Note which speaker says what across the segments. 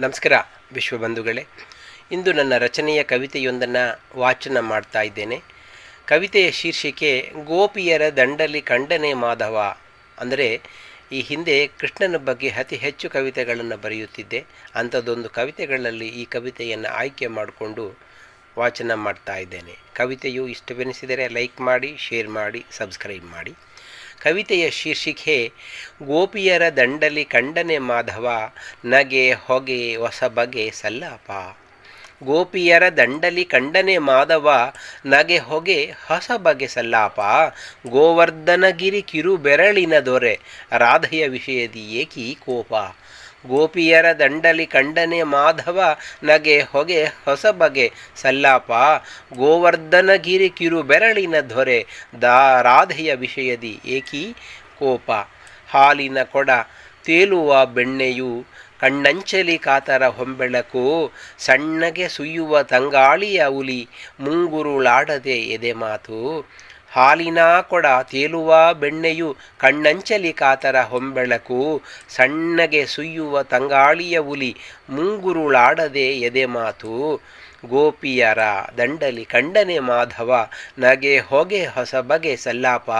Speaker 1: ನಮಸ್ಕಾರ ವಿಶ್ವಬಂಧುಗಳೇ ಇಂದು ನನ್ನ ರಚನೆಯ ಕವಿತೆಯೊಂದನ್ನು ವಾಚನ ಮಾಡ್ತಾ ಇದ್ದೇನೆ. ಕವಿತೆಯ ಶೀರ್ಷಿಕೆ, ಗೋಪಿಯರ ದಂಡಲಿ ಖಂಡನೆ ಮಾಧವ. ಅಂದರೆ, ಈ ಹಿಂದೆ ಕೃಷ್ಣನ ಬಗ್ಗೆ ಅತಿ ಹೆಚ್ಚು ಕವಿತೆಗಳನ್ನು ಬರೆಯುತ್ತಿದ್ದೆ. ಅಂಥದ್ದೊಂದು ಕವಿತೆಗಳಲ್ಲಿ ಈ ಕವಿತೆಯನ್ನು ಆಯ್ಕೆ ಮಾಡಿಕೊಂಡು ವಾಚನ ಮಾಡ್ತಾ ಇದ್ದೇನೆ. ಕವಿತೆಯು ಇಷ್ಟವೆನಿಸಿದರೆ ಲೈಕ್ ಮಾಡಿ, ಶೇರ್ ಮಾಡಿ, ಸಬ್ಸ್ಕ್ರೈಬ್ ಮಾಡಿ. ಕವಿತೆಯ ಶೀರ್ಷಿಕೆ, ಗೋಪಿಯರ ದಂಡಲಿ ಕಂಡನೆ ಮಾಧವ, ನಗೆ ಹೊಗೆ ಹೊಸ ಬಗೆ ಸಲ್ಲಾಪ. ಗೋಪಿಯರ ದಂಡಲಿ ಕಂಡನೆ ಮಾಧವ, ನಗೆ ಹೊಗೆ ಹೊಸ ಬಗೆ ಸಲ್ಲಾಪ. ಗೋವರ್ಧನಗಿರಿ ಕಿರು ಬೆರಳಿನ ದೊರೆ, ರಾಧೆಯ ವಿಷಯದಿ ಏಕಿ ಕೋಪ ಗೋಪಿಯರ ದಂಡಲಿ ಕಂಡನೆ ಮಾಧವ ನಗೆ ಹೊಗೆ ಹೊಸ ಬಗೆ ಸಲ್ಲಾಪ, ಗೋವರ್ಧನಗಿರಿ ಕಿರು ಬೆರಳಿನ ದೊರೆ, ದಾ ರಾಧೆಯ ವಿಷಯದಿ ಏಕಿ ಕೋಪ, ಹಾಲಿನ ಕೊಡ ತೇಲುವ ಬೆಣ್ಣೆಯು, ಕಣ್ಣಂಚಲಿ ಕಾತರ ಹೊಂಬೆಳಕು, ಸಣ್ಣಗೆ ಸುಯ್ಯುವ ತಂಗಾಳಿಯ ಉಲಿ ಮುಂಗುರುಳಾಡದೆ ಎದೆ ಮಾತು ಹಾಲಿನ ಕೊಡ ತೇಲುವ ಬೆಣ್ಣೆಯು ಕಣ್ಣಂಚಲಿ ಕಾತರ ಹೊಂಬೆಳಕು, ಸಣ್ಣಗೆ ಸುಯ್ಯುವ ತಂಗಾಳಿಯ ಹುಲಿ ಮುಂಗುರುಳಾಡದೆ ಎದೆ ಮಾತು, ಗೋಪಿಯರ ದಂಡಲಿ ಕಂಡನೆ ಮಾಧವ, ನಗೆ ಹೊಗೆ ಹೊಸ ಬಗೆ ಸಲ್ಲಾಪ,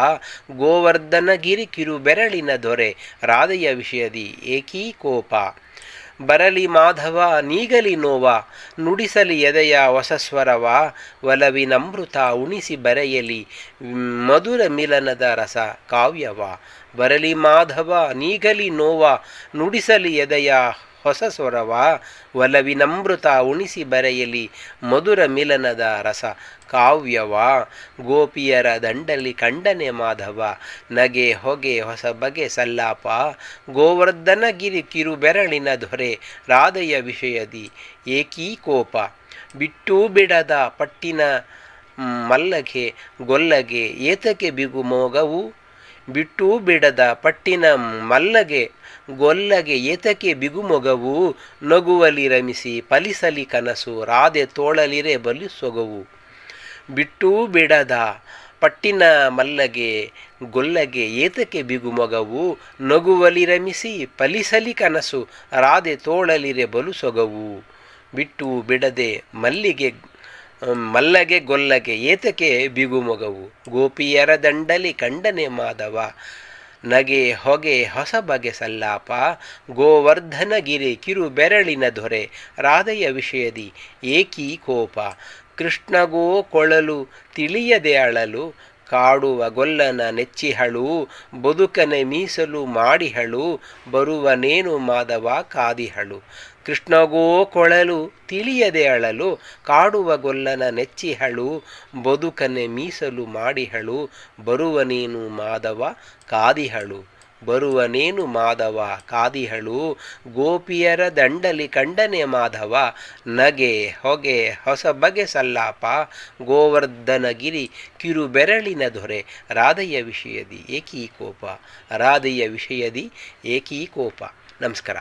Speaker 1: ಗೋವರ್ಧನಗಿರಿ ಕಿರು ಬೆರಳಿನ ದೊರೆ, ರಾಧೆಯ ವಿಷಯದಿ ಏಕೀಕೋಪ. ಬರಲಿ ಮಾಧವ, ನೀಗಲಿ ನೋವ, ನುಡಿಸಲಿ ಎದೆಯ ಹೊಸಸ್ವರವ ಒಲವಿನಮೃತ ಉಣಿಸಿ ಬರೆಯಲಿ, ಮಧುರ ಮಿಲನದ ರಸ ಕಾವ್ಯವ. ಬರಲಿ ಮಾಧವ, ನೀಗಲಿ ನೋವ, ನುಡಿಸಲಿ ಎದೆಯ ಹೊಸ ಸ್ವರವ ಒಲವಿನಮೃತ ಉಣಿಸಿ ಬರೆಯಲಿ ಮಧುರ ಮಿಲನದ ರಸ. ಕಾವ್ಯವ ಗೋಪಿಯರ ದಂಡಲಿ ಕಂಡನೆ ಮಾಧವ. ನಗೆ ಹೊಗೆ ಹೊಸ ಬಗೆ ಸಲ್ಲಾಪ. ಗೋವರ್ಧನಗಿರಿ ಕಿರುಬೆರಳಿನ ದೊರೆ ರಾಧೆಯ ವಿಷಯದಿ. ಏಕೀಕೋಪ ಬಿಟ್ಟು ಬಿಡದ ಪಟ್ಟಿನ ಮಲ್ಲಗೆ ಗೊಲ್ಲಗೆ ಏತಕ್ಕೆ ಬಿಗು ಮೋಗವು? ಬಿಟ್ಟೂ ಬಿಡದ ಪಟ್ಟಿನ ಮಲ್ಲಗೆ, ಗೊಲ್ಲಗೆ ಏತಕೆ ಬಿಗುಮೊಗವು? ನಗುವಲಿ ರಮಿಸಿ, ಫಲಿಸಲಿ ಕನಸು ರಾಧೆ ತೋಳಲಿರೆ ಬಲಿ ಸೊಗವು. ಬಿಟ್ಟೂ ಬಿಡದ ಪಟ್ಟಿನ ಮಲ್ಲಗೆ, ಗೊಲ್ಲಗೆ ಏತಕ್ಕೆ ಬಿಗುಮೊಗವು? ನಗುವಲಿ ರಮಿಸಿ, ಫಲಿಸಲಿ ಕನಸು ರಾಧೆ ತೋಳಲಿರೆ ಬಲು ಸೊಗವು. ಬಿಟ್ಟು ಬಿಡದೆ ಮಲ್ಲಿಗೆ ಮಲ್ಲಗೆ ಗೊಲ್ಲಗೆ ಏತಕೆ ಬಿಗುಮಗವು ಗೋಪಿಯರ ದಂಡಲಿ ಕಂಡನೆ ಮಾಧವ. ನಗೆ ಹೊಗೆ ಹೊಸ ಬಗೆ ಸಲ್ಲಾಪ. ಗೋವರ್ಧನಗಿರಿ ಕಿರು ಬೆರಳಿನ ದೊರೆ. ರಾಧೆಯ ವಿಷಯದಿ ಏಕೀ ಕೋಪ. ಕೃಷ್ಣಗೋ ಕೊಳಲು ತಿಳಿಯದೆ ಅಳಲು. ಕಾಡುವ ಗೊಲ್ಲನ ನೆಚ್ಚಿಹಳು, ಬದುಕನೆ ಮೀಸಲು ಮಾಡಿಹಳು, ಬರುವನೇನು ಮಾಧವ ಕಾದಿಹಳು. ಕೃಷ್ಣಗೋ ಕೊಳಲು ತಿಳಿಯದೆ ಅಳಲು, ಕಾಡುವ ಗೊಲ್ಲನ ನೆಚ್ಚಿಹಳು, ಬದುಕನೆ ಮೀಸಲು ಮಾಡಿಹಳು, ಬರುವನೇನು ಮಾಧವ ಕಾದಿಹಳು. ಬರುವನೇನು ಮಾಧವ ಕಾದಿಹಳು, ಗೋಪಿಯರ ದಂಡಲಿ ಕಂಡನೆ ಮಾಧವ, ನಗೆ ಹೊಗೆ ಹೊಸ ಬಗೆ ಸಲ್ಲಾಪ, ಗೋವರ್ಧನಗಿರಿ ಕಿರುಬೆರಳಿನ ದೊರೆ, ರಾಧೆಯ ವಿಷಯದಿ ಏಕೀಕೋಪ, ರಾಧೆಯ ವಿಷಯದಿ ಏಕೀಕೋಪ. ನಮಸ್ಕಾರ.